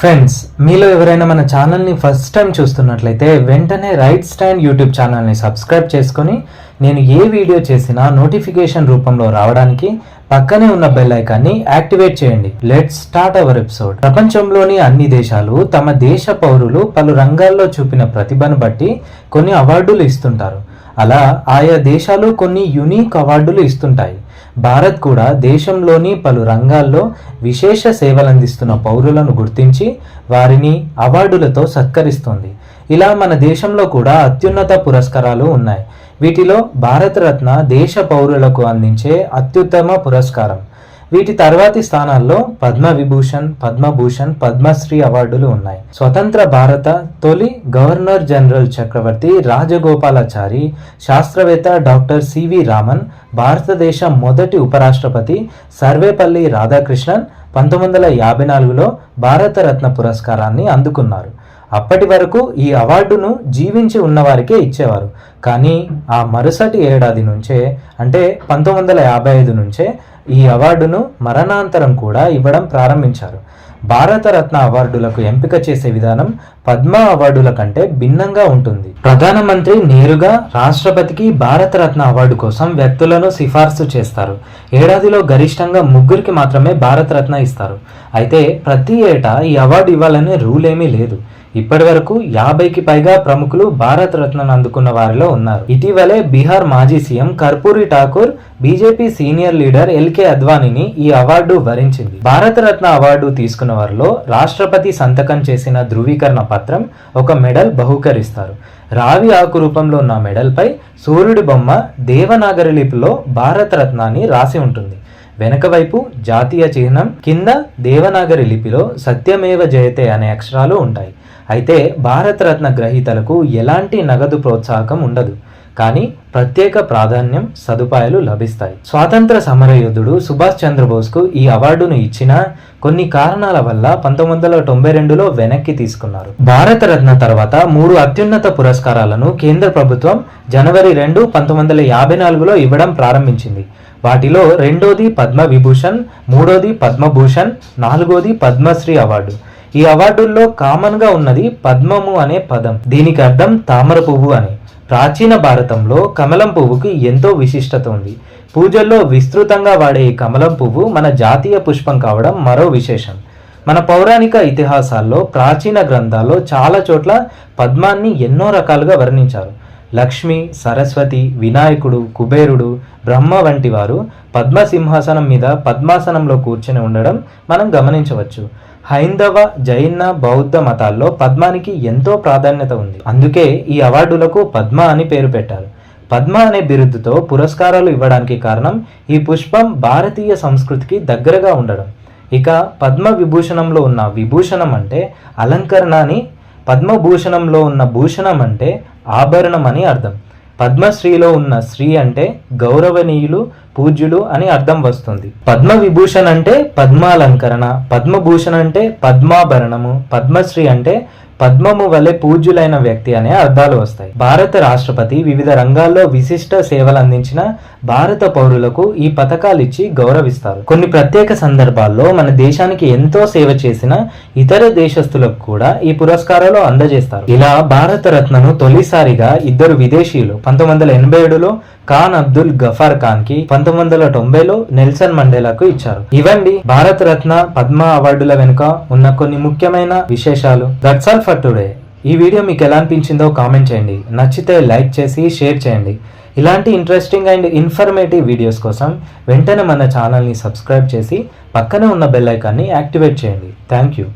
Friends మీలో ఎవరైనా మన ఛానల్ని ఫస్ట్ టైం చూస్తున్నట్లయితే వెంటనే రైట్ స్టాండ్ యూట్యూబ్ ఛానల్ని సబ్స్క్రైబ్ చేసుకొని నేను ఏ వీడియో చేసినా నోటిఫికేషన్ రూపంలో రావడానికి పక్కనే ఉన్న బెల్ ఐకాన్ని యాక్టివేట్ చేయండి. లెట్స్ స్టార్ట్ అవర్ ఎపిసోడ్ ప్రపంచంలోని అన్ని దేశాలు తమ దేశ పౌరులు పలు రంగాల్లో చూపిన ప్రతిభను బట్టి కొన్ని అవార్డులు ఇస్తుంటారు. అలా ఆయా దేశాలు కొన్ని యునీక్ అవార్డులు ఇస్తుంటాయి. భారత్ కూడా దేశంలోని పలు రంగాల్లో విశేష సేవలందిస్తున్న పౌరులను గుర్తించి వారిని అవార్డులతో సత్కరిస్తుంది. ఇలా మన దేశంలో కూడా అత్యున్నత పురస్కారాలు ఉన్నాయి. వీటిలో భారతరత్న దేశ పౌరులకు అందించే అత్యుత్తమ పురస్కారం. వీటి తర్వాతి స్థానాల్లో పద్మ విభూషణ్ పద్మభూషణ్ పద్మశ్రీ అవార్డులు ఉన్నాయి. స్వతంత్ర భారత తొలి గవర్నర్ జనరల్ చక్రవర్తి రాజగోపాలాచారి శాస్త్రవేత్త డాక్టర్ సివి రామన్ భారతదేశ మొదటి ఉపరాష్ట్రపతి సర్వేపల్లి రాధాకృష్ణన్ పంతొమ్మిది వందల యాభై నాలుగులో భారతరత్న పురస్కారాన్ని అందుకున్నారు. అప్పటి వరకు ఈ అవార్డును జీవించి ఉన్నవారికే ఇచ్చేవారు. కానీ ఆ మరుసటి ఏడాది నుంచే అంటే పంతొమ్మిది వందల యాభై ఐదు నుంచే ఈ అవార్డును మరణాంతరం కూడా ఇవ్వడం ప్రారంభించారు. భారతరత్న అవార్డులకు ఎంపిక చేసే విధానం పద్మ అవార్డుల కంటే భిన్నంగా ఉంటుంది. ప్రధానమంత్రి నేరుగా రాష్ట్రపతికి భారతరత్న అవార్డు కోసం వ్యక్తులను సిఫార్సు చేస్తారు. ఏడాదిలో గరిష్టంగా ముగ్గురికి మాత్రమే భారతరత్న ఇస్తారు. అయితే ప్రతి ఏటా ఈ అవార్డు ఇవ్వాలనే రూల్ ఏమీ లేదు. ఇప్పటి వరకు యాభైకి పైగా ప్రముఖులు భారత రత్నను అందుకున్న వారిలో ఉన్నారు. ఇటీవలే బీహార్ మాజీ CM Karpoori Thakur BJP senior leader LK అద్వానీని ఈ అవార్డు వరించింది. భారతరత్న అవార్డు తీసుకున్న వారిలో రాష్ట్రపతి సంతకం చేసిన ధృవీకరణ పత్రం ఒక మెడల్ బహుకరిస్తారు. రావి ఆకు రూపంలో ఉన్న మెడల్పై సూర్యుడి బొమ్మ దేవనాగరి లిపిలో భారతరత్నాన్ని రాసి ఉంటుంది. వెనక వైపు జాతీయ చిహ్నం కింద దేవనాగరి లిపిలో సత్యమేవ జయతే అనే అక్షరాలు ఉంటాయి. అయితే భారతరత్న గ్రహీతలకు ఎలాంటి నగదు ప్రోత్సాహకం ఉండదు. కానీ ప్రత్యేక ప్రాధాన్యం సదుపాయాలు లభిస్తాయి. స్వాతంత్ర సమరయోధుడు సుభాష్ చంద్రబోస్కు ఈ అవార్డును ఇచ్చిన కొన్ని కారణాల వల్ల పంతొమ్మిది వందల తొంభై రెండులో వెనక్కి తీసుకున్నారు. భారతరత్న తర్వాత మూడు అత్యున్నత పురస్కారాలను కేంద్ర ప్రభుత్వం జనవరి రెండు పంతొమ్మిది వందల యాభై నాలుగులో ఇవ్వడం ప్రారంభించింది. వాటిలో రెండోది పద్మ విభూషణ్ మూడోది పద్మభూషణ్ నాలుగోది పద్మశ్రీ అవార్డు. ఈ అవార్డుల్లో కామన్గా ఉన్నది పద్మము అనే పదం. దీనికి అర్థం తామర పువ్వు అని. ప్రాచీన భారతంలో కమలం పువ్వుకి ఎంతో విశిష్టత ఉంది. పూజల్లో విస్తృతంగా వాడే ఈ కమలం పువ్వు మన జాతీయ పుష్పం కావడం మరో విశేషం. మన పౌరాణిక ఇతిహాసాల్లో ప్రాచీన గ్రంథాల్లో చాలా చోట్ల పద్మాన్ని ఎన్నో రకాలుగా వర్ణించారు. లక్ష్మి సరస్వతి వినాయకుడు కుబేరుడు బ్రహ్మ వంటి వారు పద్మసింహాసనం మీద పద్మాసనంలో కూర్చొని ఉండడం మనం గమనించవచ్చు. హైందవ జైన బౌద్ధ మతాల్లో పద్మానికి ఎంతో ప్రాధాన్యత ఉంది. అందుకే ఈ అవార్డులకు పద్మ అని పేరు పెట్టారు. పద్మ అనే బిరుదుతో పురస్కారాలు ఇవ్వడానికి కారణం ఈ పుష్పం భారతీయ సంస్కృతికి దగ్గరగా ఉండడం. ఇక పద్మ విభూషణంలో ఉన్న విభూషణం అంటే అలంకరణ అని పద్మభూషణంలో ఉన్న భూషణం అంటే ఆభరణం అని అర్థం. పద్మశ్రీలో ఉన్న శ్రీ అంటే గౌరవనీయులు పూజ్యులు అని అర్థం వస్తుంది. పద్మ విభూషణ్ అంటే పద్మాలంకరణ పద్మభూషణ్ అంటే పద్మాభరణము పద్మశ్రీ అంటే పద్మము వలె పూజ్యులైన వ్యక్తి అనే అర్థాలు వస్తాయి. భారత రాష్ట్రపతి వివిధ రంగాల్లో విశిష్ట సేవలు అందించిన భారత పౌరులకు ఈ పథకాలు ఇచ్చి గౌరవిస్తారు. కొన్ని ప్రత్యేక సందర్భాల్లో మన దేశానికి ఎంతో సేవ చేసిన ఇతర దేశస్తులకు కూడా ఈ పురస్కారాలు అందజేస్తారు. ఇలా భారత రత్నను తొలిసారిగా ఇద్దరు విదేశీయులు పంతొమ్మిది వందల ఎనభై ఏడులో ఖాన్ అబ్దుల్ గఫార్ ఖాన్కి పంతొమ్మిది వందల తొంభైలో నెల్సన్ మండేలాకు ఇచ్చారు. ఇవండి భారత రత్న పద్మ అవార్డుల వెనుక ఉన్న కొన్ని ముఖ్యమైన విశేషాలు. That's all for today. ఈ వీడియో మీకు ఎలా అనిపించిందో కామెంట్ చేయండి. నచ్చితే లైక్ చేసి షేర్ చేయండి. ఇలాంటి ఇంట్రెస్టింగ్ అండ్ ఇన్ఫర్మేటివ్ వీడియోస్ కోసం వెంటనే మన ఛానల్ని సబ్స్క్రైబ్ చేసి పక్కనే ఉన్న బెల్ ఐకాన్ని యాక్టివేట్ చేయండి. Thank you.